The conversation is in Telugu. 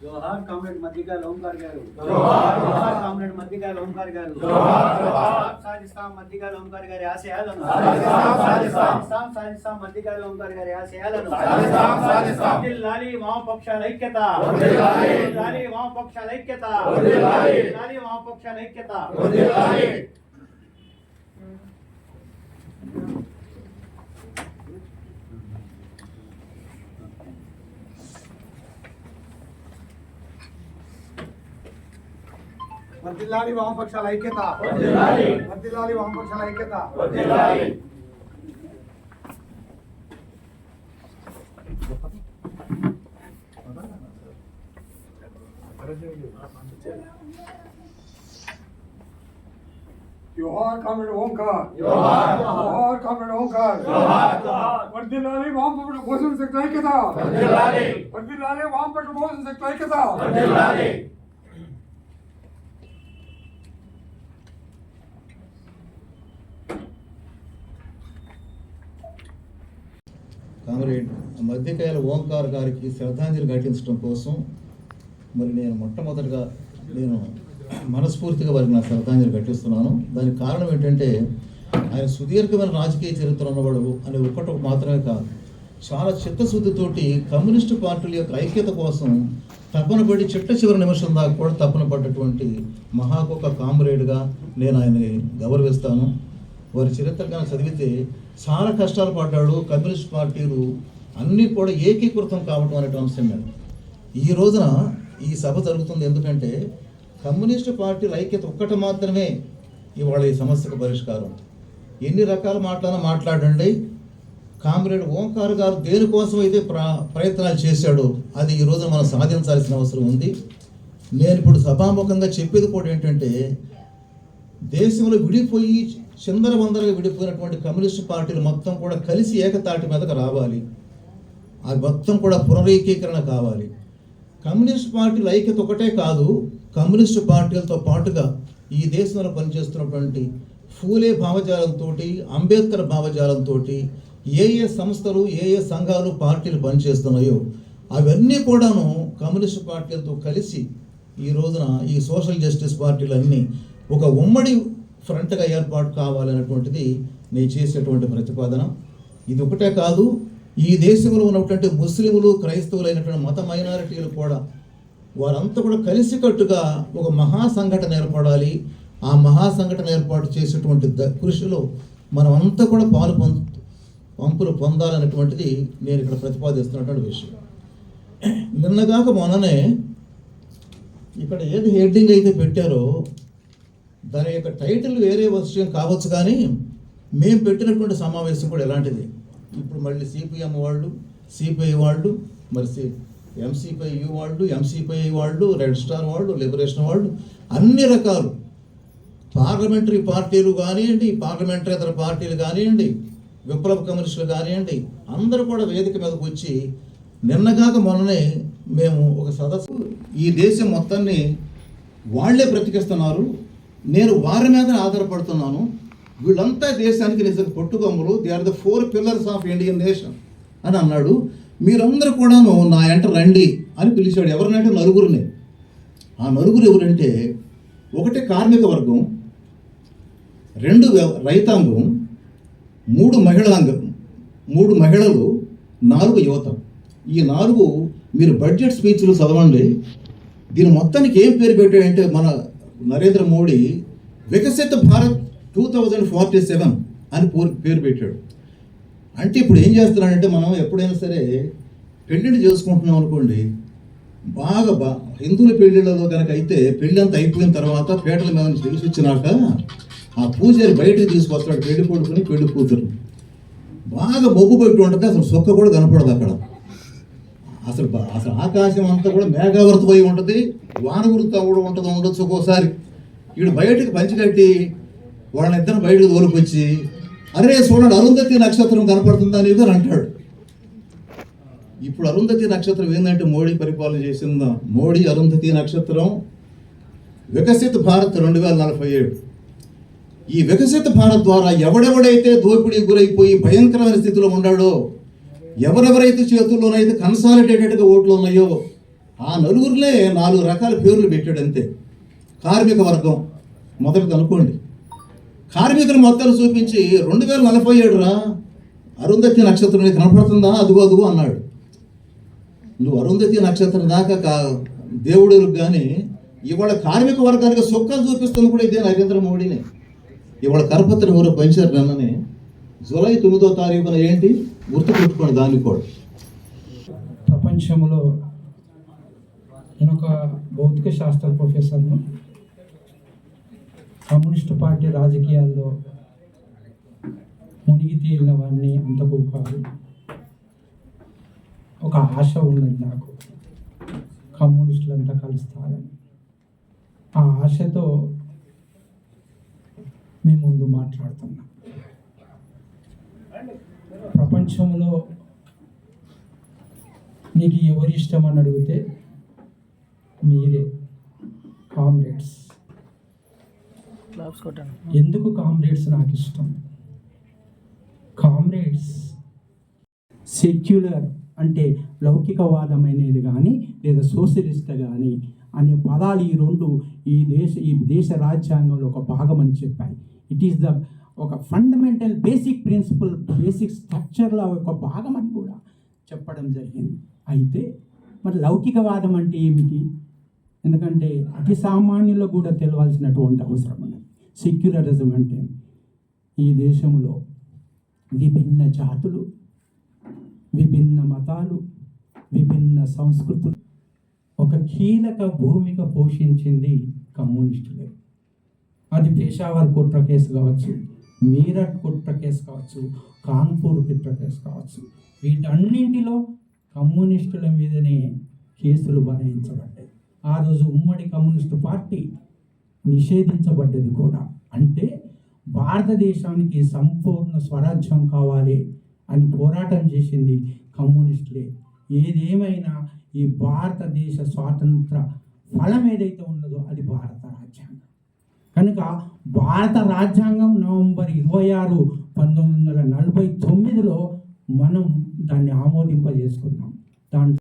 జోహార్ కామ్రేడ్ మధ్యకాల ఓంకార్ గారు జోహార్. జోహార్ కామ్రేడ్ మధ్యకాల ఓంకార్ గారు జోహార్, జోహార్. సాధిస్తాం మధ్యకాల ఓంకార్ గారి ఆశయాలను సాధిస్తాం, సాధిస్తాం. సాధిస్తాం సాధిస్తాం మధ్యకాల ఓంకార్ గారి ఆశయాలను సాధిస్తాం, సాధిస్తాం. వర్ధిల్లాలి వామపక్షాల ఐక్యత వర్ధిల్లాలి. వర్ధిల్లాలి వామపక్షాల ఐక్యత వర్ధిల్లాలి. వర్ధిల్లాలి వామపక్షాల ఐక్యత వర్ధిల్లాలి. వర్ధిల్లాలి వామపక్షాల ఐక్యత వర్ధిల్లాలి. వర్ధిల్లాలి వామపక్షాల ఐక్యత వర్ధిల్లాలి. జోహార్ కామ్రేడ్ ఓంకార్ జోహార్. జోహార్ కామ్రేడ్ ఓంకార్ జోహార్, జోహార్. వర్ధిల్లాలి వామపక్ష భోజన శక్తి ఐక్యత వర్ధిల్లాలి. వర్ధిల్లాలి వామపక్ష భోజన శక్తి ఐక్యత వర్ధిల్లాలి. కామ్రేడ్ మధ్యకాయల ఓంకార్ గారికి శ్రద్ధాంజలి ఘటించడం కోసం మరి నేను మొట్టమొదటిగా నేను మనస్ఫూర్తిగా వారికి నా శ్రద్ధాంజలి ఘటిస్తున్నాను. దానికి కారణం ఏంటంటే ఆయన సుదీర్ఘమైన రాజకీయ చరిత్ర ఉన్నవాడు అనే ఒక్కటి మాత్రమే కాదు. చాలా చిత్తశుద్ధితోటి కమ్యూనిస్టు పార్టీల యొక్క ఐక్యత కోసం తపన పడి చిట్ట చివరి నిమిషం దాకా కూడా తపన పడ్డటువంటి మహాకొక కామ్రేడ్గా నేను ఆయన్ని గౌరవిస్తాను. వారి చరిత్ర కనుక చదివితే చాలా కష్టాలు పడ్డాడు కమ్యూనిస్ట్ పార్టీలు అన్నీ కూడా ఏకీకృతం కావడం అనే అంశం మీద. ఈ రోజున ఈ సభ జరుగుతుంది ఎందుకంటే కమ్యూనిస్ట్ పార్టీల ఐక్యత ఒక్కటి మాత్రమే ఇవాళ ఈ సమస్యకు పరిష్కారం. ఎన్ని రకాల మాట్లాడినా మాట్లాడండి. కామ్రేడ్ ఓంకార్ గారు దేనికోసం అయితే ప్ర ప్రయత్నాలు చేశాడో అది ఈ రోజున మనం సాధించాల్సిన అవసరం ఉంది. నేను ఇప్పుడు సభాముఖంగా చెప్పేది కూడా ఏంటంటే దేశంలో విడిపోయి చిందర వందరగా విడిపోయినటువంటి కమ్యూనిస్ట్ పార్టీలు మొత్తం కూడా కలిసి ఏకతాటి మీదకు రావాలి. అది మొత్తం కూడా పునరేకీకరణ కావాలి. కమ్యూనిస్ట్ పార్టీల ఐక్యత ఒకటే కాదు కమ్యూనిస్ట్ పార్టీలతో పాటుగా ఈ దేశంలో పనిచేస్తున్నటువంటి ఫూలే భావజాలంతో అంబేద్కర్ భావజాలంతో ఏ ఏ సంస్థలు ఏ ఏ సంఘాలు పార్టీలు పనిచేస్తున్నాయో అవన్నీ కూడాను కమ్యూనిస్ట్ పార్టీలతో కలిసి ఈ రోజున ఈ సోషల్ జస్టిస్ పార్టీలన్నీ ఒక ఉమ్మడి ఫ్రంట్గా ఏర్పాటు కావాలనేటువంటిది నేను చేసేటువంటి ప్రతిపాదన. ఇది ఒకటే కాదు ఈ దేశంలో ఉన్నటువంటి ముస్లింలు క్రైస్తవులైనటువంటి మత మైనారిటీలు కూడా వారంతా కూడా కలిసికట్టుగా ఒక మహాసంఘటన ఏర్పడాలి. ఆ మహా సంఘటన ఏర్పాటు చేసేటువంటి ద- కృషిలో మనం అంతా కూడా పాలు పొంద పంపులు పొందాలనేటువంటిది నేను ఇక్కడ ప్రతిపాదిస్తున్నటువంటి విషయం. నిన్నగాక మొన్ననే ఇక్కడ ఏది హెడ్డింగ్ అయితే పెట్టారో దాని యొక్క టైటిల్ వేరే విషయం కావచ్చు కానీ మేము పెట్టినటువంటి సమావేశం కూడా ఎలాంటిది? ఇప్పుడు మళ్ళీ సిపిఎం వాళ్ళు సిపిఐ వాళ్ళు మరి సి ఎంసీపైయు వాళ్ళు ఎంసీపై వాళ్ళు రెడ్ స్టార్ వాళ్ళు లిబరేషన్ వాళ్ళు అన్ని రకాలు పార్లమెంటరీ పార్టీలు కానివ్వండి పార్లమెంటరీతర పార్టీలు కానివ్వండి విప్లవ కమ్యూనిస్టులు కానివ్వండి అందరూ కూడా వేదిక మీదకి వచ్చి నిన్నగాక మొన్ననే మేము ఒక సదస్సు ఈ దేశం మొత్తాన్ని వాళ్ళే బ్రతికిస్తున్నారు. నేను వారి మీద ఆధారపడుతున్నాను. వీళ్ళంతా దేశానికి నిజంగా పొట్టుకొమ్మలు they are the four pillars of Indian nation అని అన్నాడు. మీరందరూ కూడాను నా ఎంట రండి అని పిలిచాడు. ఎవరినంటే నలుగురిని. ఆ నలుగురు ఎవరంటే ఒకటి కార్మిక వర్గం రెండు రైతాంగం మూడు మహిళాంగం మూడు మహిళలు నాలుగు యువత. ఈ నాలుగు మీరు బడ్జెట్ స్పీచ్లు చదవండి. దీని మొత్తానికి ఏం పేరు పెట్టాడంటే మన Narendra Modi Viksit Bharat two thousand forty seven అని పేరు- పేరు పెట్టాడు. అంటే ఇప్పుడు ఏం చేస్తున్నాడంటే మనం ఎప్పుడైనా సరే పెళ్ళిళ్ళు చేసుకుంటున్నాం అనుకోండి బాగా బా హిందువుల పెళ్ళిళ్ళలో కనుక అయితే పెళ్ళి అంతా అయిపోయిన తర్వాత పేటల మీద నుంచి తెలిసి వచ్చినాక ఆ పూజారి బయటకు తీసుకొస్తాడు పెళ్ళి కొడుకుని పెళ్ళి కూతురు బాగా మొగ్గు పెట్టి ఉంటుంది అసలు సొక్క కూడా కనపడదు అక్కడ. అసలు అసలు ఆకాశం అంతా కూడా మేఘావృతమై ఉంటుంది వాన గురుతా కూడా ఉంటుంది ఉండొచ్చు ఒక్కోసారి. వీడు బయటకు పంచి కట్టి వాళ్ళని ఇద్దరు బయటకు తోలుకొచ్చి అరే చూడండి అరుంధతి నక్షత్రం కనపడుతుందా అనేది అని అంటాడు. ఇప్పుడు అరుంధతి నక్షత్రం ఏంటంటే మోడీ పరిపాలన చేసిందా? మోడీ అరుంధతి నక్షత్రం వికసిత భారత్ రెండు వేల నలభై ఏడు. ఈ వికసిత భారత్ ద్వారా ఎవడెవడైతే దోపిడీ గురైపోయి భయంకరమైన స్థితిలో ఉన్నాడో ఎవరెవరైతే చేతుల్లోనైతే కన్సాలిడేటెడ్గా ఓట్లు ఉన్నాయో ఆ నలుగురులే నాలుగు రకాల పేర్లు పెట్టాడు అంతే కార్మిక వర్గం. మొదటిది అనుకోండి. కార్మికుల మొత్తాలు చూపించి రెండు వేల నలభై ఏడురా అరుంధతి నక్షత్రం కనపడుతుందా? అదుగో అదుగో అన్నాడు. నువ్వు అరుంధతి నక్షత్రం దాకా కా దేవుడులకు కానీ ఇవాళ కార్మిక వర్గానికి సుఖాలు చూపిస్తుంది కూడా ఇదే నరేంద్ర మోడీని. ఇవాళ కరపత్రం ఎవరు పంచారు నన్నని. జూలై తొమ్మిదో తారీఖున ఏంటి? గుర్తు పెట్టుకోండి దాన్ని కూడా. ప్రపంచంలో నేను ఒక భౌతిక శాస్త్ర ప్రొఫెసర్ను. కమ్యూనిస్టు పార్టీ రాజకీయాల్లో మునిగి తేలిన వాడిని అంతకు కాదు. ఒక ఆశ ఉన్నది నాకు. కమ్యూనిస్టులంతా కలుస్తారని. ఆ ఆశతో మీ ముందు మాట్లాడుతున్నా. ప్రపంచంలో నీకు ఎవరి ఇష్టం అని అడిగితే మీరే. కామ్రేడ్స్. ఎందుకు కామ్రేడ్స్ నాకు ఇష్టం కామ్రేడ్స్ సెక్యులర్ అంటే లౌకికవాదమైనది కానీ లేదా సోషలిస్ట్ కానీ అనే పదాలు ఈ రెండు ఈ దేశ ఈ దేశ రాజ్యాంగంలో ఒక భాగం అని చెప్పాయి. ఇట్ ఈస్ ద ఒక ఫండమెంటల్ బేసిక్ ప్రిన్సిపల్ బేసిక్ స్ట్రక్చర్లో ఒక భాగం అని కూడా చెప్పడం జరిగింది. అయితే మరి లౌకికవాదం అంటే ఏమిటి? ఎందుకంటే అతి సామాన్యులకు కూడా తెలవాల్సినటువంటి అవసరం ఉన్నది సెక్యులరిజం అంటే ఈ దేశంలో విభిన్న జాతులు విభిన్న మతాలు విభిన్న సంస్కృతులు. ఒక కీలక భూమిక పోషించింది కమ్యూనిస్టులే. అది పేషావర్ కుట్ర కేసు కావచ్చు మీరట్ కుట్ర కేసు కావచ్చు కాన్పూర్ కుట్ర కేసు కావచ్చు. వీటన్నింటిలో కమ్యూనిస్టుల మీదనే కేసులు బనాయించబడ్డాయి. ఆ రోజు ఉమ్మడి కమ్యూనిస్టు పార్టీ నిషేధించబడ్డది కూడా. అంటే భారతదేశానికి సంపూర్ణ స్వరాజ్యం కావాలి అని పోరాటం చేసింది కమ్యూనిస్టులే. ఏదేమైనా ఈ భారతదేశ స్వాతంత్ర ఫలం ఏదైతే ఉన్నదో అది భారత రాజ్యాంగం. కనుక భారత రాజ్యాంగం నవంబర్ ఇరవై ఆరు పంతొమ్మిది వందల నలభై తొమ్మిదిలో మనం దాన్ని ఆమోదింపజేసుకున్నాం. దాంట్లో